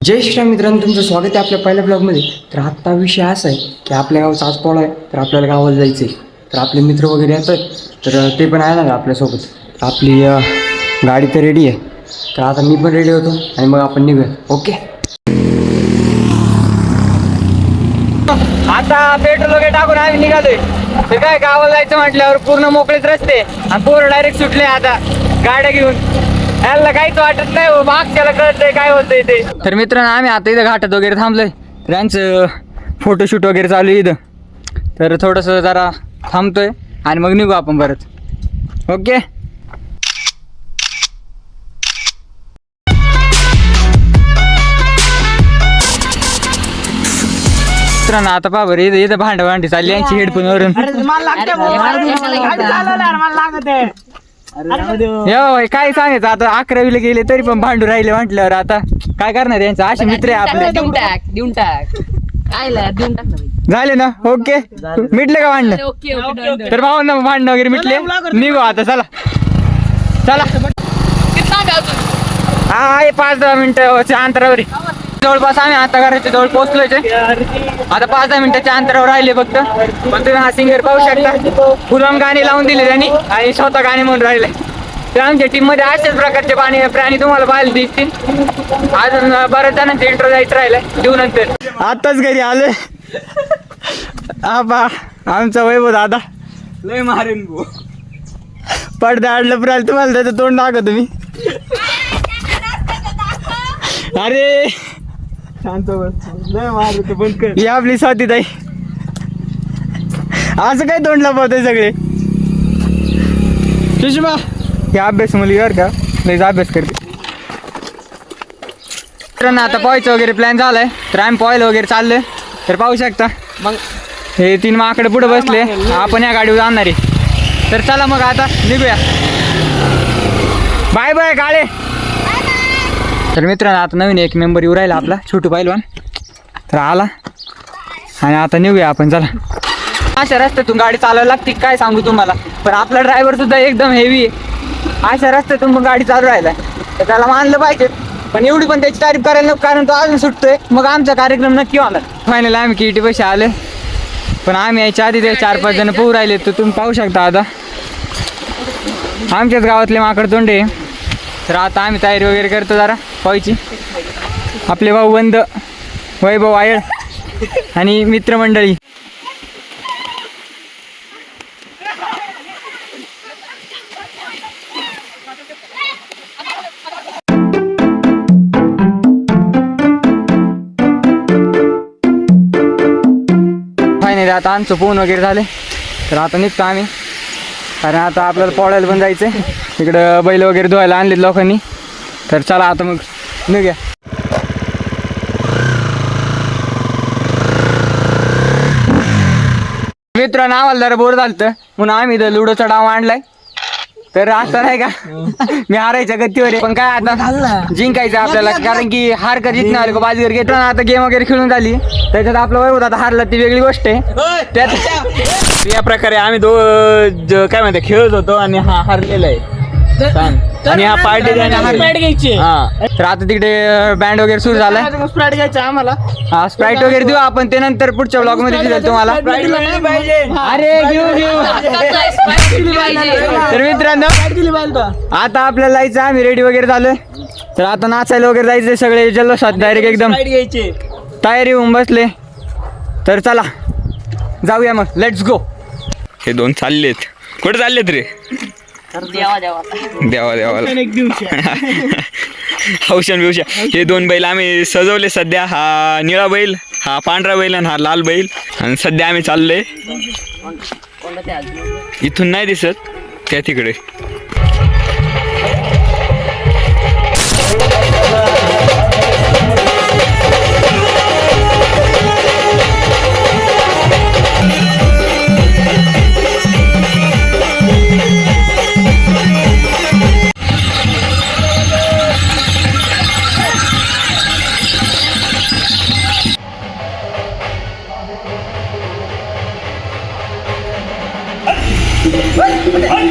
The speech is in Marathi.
जय श्रीराम मित्रांनो तुमचं स्वागत आहे आपल्या पहिल्या ब्लॉगमध्ये तर आत्ता विषय असा आहे की आपल्या गावचा आज पोळा आहे तर आपल्याला गावाला जायचं आहे तर आपले मित्र वगैरे येतात तर ते पण आहे ना आपल्यासोबत. आपली गाडी तर रेडी आहे. तर आता मी पण रेडी होतो आणि मग आपण निघूया ओके? आता पेट्रोल वगैरे टाकून आम्ही निघालोय. तर काय गावाला जायचं म्हटल्यावर पूर्ण मोकळेच रस्ते आणि पोरं डायरेक्ट सुटले आता. गाड्या घेऊन. याला काहीच वाटत नाही मागच्याला कळतंय काय होतंय ते. तर मित्रांनो आम्ही आता इथं घाटात वगैरे थांबलोय. तर यांचं फोटोशूट वगैरे चालू आहे इथं. तर थोडंसं जरा थांबतोय आणि मग निघू आपण परत. ओके? मित्रांनो आता पहा बरं इथं इथं भांड भांडी चालली यांची हेडफोन वरून. यो, काय सांगायचं? आता अकरावीला गेले तरी पण भांडू राहिले म्हटल्यावर आता. काय करणार यांचं असे मित्र आहे आपले. देऊन टाक देऊन टाक. काय ला देऊन टाक ना बाई. झाले ना? ओके? मिटले का भांडणं? Okay okay done, done. तर भाऊ भांडणं वगैरे मिटले? निघू आता चला. चला? हा आहे पाच दहा मिनिटाच्या अंतरावर आहे. जवळपास आम्ही आता घराच्या जवळ पोहोचलोय आता पाच दहा मिनिटाच्या अंतरावर राहिले फक्त. पण तुम्ही हा सिंगर पाहू शकता. फुलम गाणी लावून दिले त्यांनी आणि स्वतः गाणी म्हणून राहिले. तर आमच्या टीममध्ये अशाच प्रकारचे पाणी प्राणी तुम्हाला पाहायला दिसतील. अजून बऱ्याच जणांचे इंट्रो जायचं राहिलंय देऊ नंतर. आताच घरी आले. आबा आमचा वैभव दादा. लय मारेन भो. पडदा आडलं राहिलं तुम्हाला त्याचं तोंड दाखव तुम्ही. अरे! शांत बस. लय मारतो बंद कर. ही आपली स्वाती ताई. असं काय तोंड लपवतंय सगळे? सुषमा. हे अभ्यास मुली बर का? लयच अभ्यास करते. मित्रांनो आता पोहायचं वगैरे प्लॅन झालाय. तर आम्ही पोहायला वगैरे चाललोय. तर पाहू शकता. मग? हे तीन माकडे पुढे बसले. आपण या गाडीवर जाणार आहे. तर चला मग आता निघूया. Bye bye Kale. तर मित्रांनो आता नवीन एक मेंबर येऊ राहिला आपला छोटू पैलवान. तर आला. आणि आता निघूया आपण चला. अशा रस्त्यातून गाडी चालवायला लागते काय सांगू तुम्हाला? पण आपला ड्रायव्हर सुद्धा एकदम हेवी आहे. अशा रस्त्यातून पण गाडी चालू राहिला. तर त्याला मानलं पाहिजे. पण एवढी पण त्याची तारीफ करायला नको कारण तो अजून सुटतोय. मग आमचा कार्यक्रम नक्की होणार. फायनल आम्ही किटी पैसे आले. पण आम्ही यायच्या आधी ते चार पाच जण पोहू राहिले तर तुम्ही पाहू शकता आता. आमच्याच गावातले माकड तोंडे. तर आता आम्ही तयारी वगैरे करतो जरा पाहायची आपले भाऊ बंद वैभव आयळ आणि मित्रमंडळी. आता आमचं पोहून वगैरे झाले. तर आता निघतो आम्ही. कारण आता आपल्याला पोळायला पण जायचं आहे इकडं बैल वगैरे धुवायला आणलेत लोकांनी. तर चला आता मग निघूया. मित्रांनो आम्हाला जरा बोर झालं म्हणून आम्ही इथं लुडोचा डाव आणलाय. तर आता नाही का? मी हारायच्या गतीवर पण काय आता जिंकायचं आपल्याला. कारण की हार का जिंकणं आले घेतो ना आता गेम वगैरे खेळून झाली. त्याच्यात आपलं वय आता हारला ती वेगळी गोष्ट आहे. त्यात या प्रकारे आम्ही दो ज- काय म्हणते खेळत होतो आणि हा हरलेला आहे. सांग. आणि हा पार्टी घ्यायची. हा. तर आता तिकडे बँड वगैरे सुरू झालाय. स्प्राईट घ्यायचा आम्हाला. हा स्प्राईट वगैरे देऊ आपण. ते नंतर पुढच्या ब्लॉगमध्ये दिलं तुम्हाला अरे घेऊ घेऊ. तर मित्रांनो आता आपल्याला जायचं आम्ही रेडी वगैरे झालोय. तर आता नाचायला वगैरे जायचं सगळे. जल्लोषात डायरेक्ट एकदम. तयारी होऊन बसले. तर चला. जाऊया मग. लेट्स गो हे दोन चाललेत. कुठे चाललेत रे? देवा देवा. देवा देवाला हौशन बिवशा हे दोन बैल आम्ही सजवले सध्या. हा निळा बैल हा पांढरा बैल आणि हा लाल बैल. आणि सध्या आम्ही चाललोय. इथून नाही दिसत. त्या तिकडे. Hey!